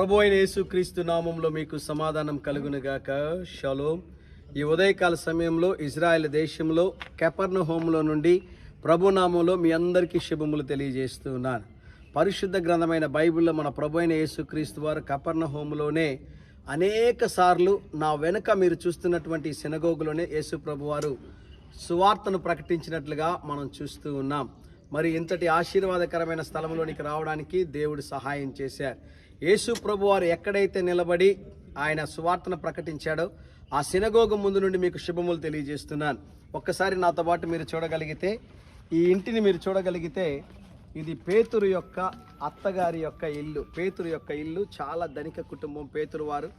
ప్రభు అయిన యేసుక్రీస్తు నామంలో మీకు సమాధానం కలుగునుగాక. షలోం. ఈ ఉదయకాల సమయంలో ఇజ్రాయెల్ దేశంలో కెపర్న హోంలో నుండి ప్రభు నామంలో మీ అందరికీ శుభములు తెలియజేస్తున్నాను. పరిశుద్ధ గ్రంథమైన బైబిల్లో మన ప్రభు అయిన యేసుక్రీస్తు వారు కపర్ణ హోంలోనే అనేక సార్లు నా వెనుక మీరు చూస్తున్నటువంటి సినగోగులోనే యేసు ప్రభు వారు సువార్తను ప్రకటించినట్లుగా మనం చూస్తూ ఉన్నాం. మరి ఇంతటి ఆశీర్వాదకరమైన స్థలంలోనికి రావడానికి దేవుడు సహాయం చేశారు. యేసు ప్రభు వారు ఎక్కడైతే నిలబడి ఆయన సువార్తను ప్రకటించాడో ఆ సినగోగ ముందు నుండి మీకు శుభములు తెలియజేస్తున్నాను. ఒక్కసారి నాతో పాటు మీరు చూడగలిగితే ఈ ఇంటిని మీరు చూడగలిగితే ఇది పేతురు యొక్క అత్తగారి యొక్క ఇల్లు. పేతురు యొక్క ఇల్లు చాలా ధనిక కుటుంబం పేతురు వారు.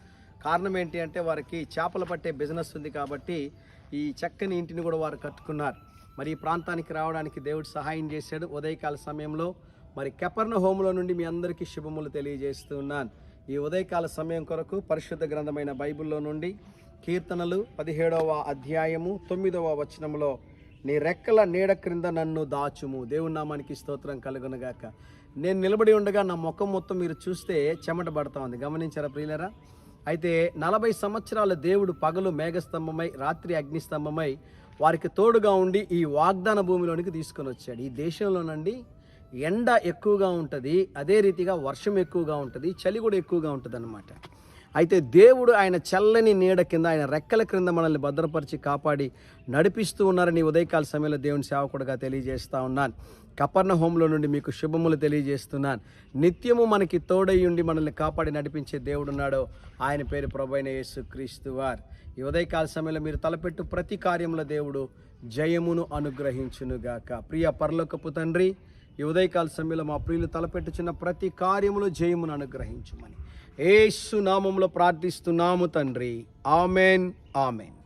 కారణం ఏంటి అంటే వారికి చేపలు పట్టే బిజినెస్ ఉంది కాబట్టి ఈ చక్కని ఇంటిని కూడా వారు కట్టుకున్నారు. మరి ఈ ప్రాంతానికి రావడానికి దేవుడు సహాయం చేశాడు. ఉదయకాల సమయంలో మరి కెపర్న హోములో నుండి మీ అందరికీ శుభములు తెలియజేస్తూ ఉన్నాను. ఈ ఉదయకాల సమయం కొరకు పరిశుద్ధ గ్రంథమైన బైబిల్లో నుండి కీర్తనలు పదిహేడవ అధ్యాయము తొమ్మిదవ వచనంలో నీ రెక్కల నీడ క్రింద నన్ను దాచుము. దేవుని నామానికి స్తోత్రం కలుగునగాక. నేను నిలబడి ఉండగా నా ముఖం మొత్తం మీరు చూస్తే చెమట పడతా ఉంది. గమనించారా ప్రియులరా? అయితే నలభై సంవత్సరాల దేవుడు పగలు మేఘస్తంభమై రాత్రి అగ్నిస్తంభమై వారికి తోడుగా ఉండి ఈ వాగ్దాన భూమిలోనికి తీసుకొని వచ్చాడు. ఈ దేశంలోనండి ఎండ ఎక్కువగా ఉంటుంది అదే రీతిగా వర్షం ఎక్కువగా ఉంటుంది చలి కూడా ఎక్కువగా ఉంటుంది అయితే దేవుడు ఆయన చల్లని నీడ కింద ఆయన రెక్కల క్రింద మనల్ని భద్రపరిచి కాపాడి నడిపిస్తూ ఉన్నారని ఉదయకాల సమయంలో దేవుని సేవకుడుగా తెలియజేస్తూ ఉన్నాను. కపర్ణ హోంలో నుండి మీకు శుభములు తెలియజేస్తున్నాను. నిత్యము మనకి తోడయ్యుండి మనల్ని కాపాడి నడిపించే దేవుడున్నాడో ఆయన పేరు ప్రభైన యేసు క్రీస్తు వారు. ఈ ఉదయకాల సమయంలో మీరు తలపెట్టు ప్రతి కార్యంలో దేవుడు జయమును అనుగ్రహించునుగాక. ప్రియ పరలోకపు తండ్రి ఈ ఉదయకాల సమయంలో మా ప్రియులు తలపెట్టుచున్న ప్రతి కార్యములో జయమును అనుగ్రహించుమని. ఏసు నామంలో ప్రార్థిస్తున్నాము తండ్రి. Amen amen.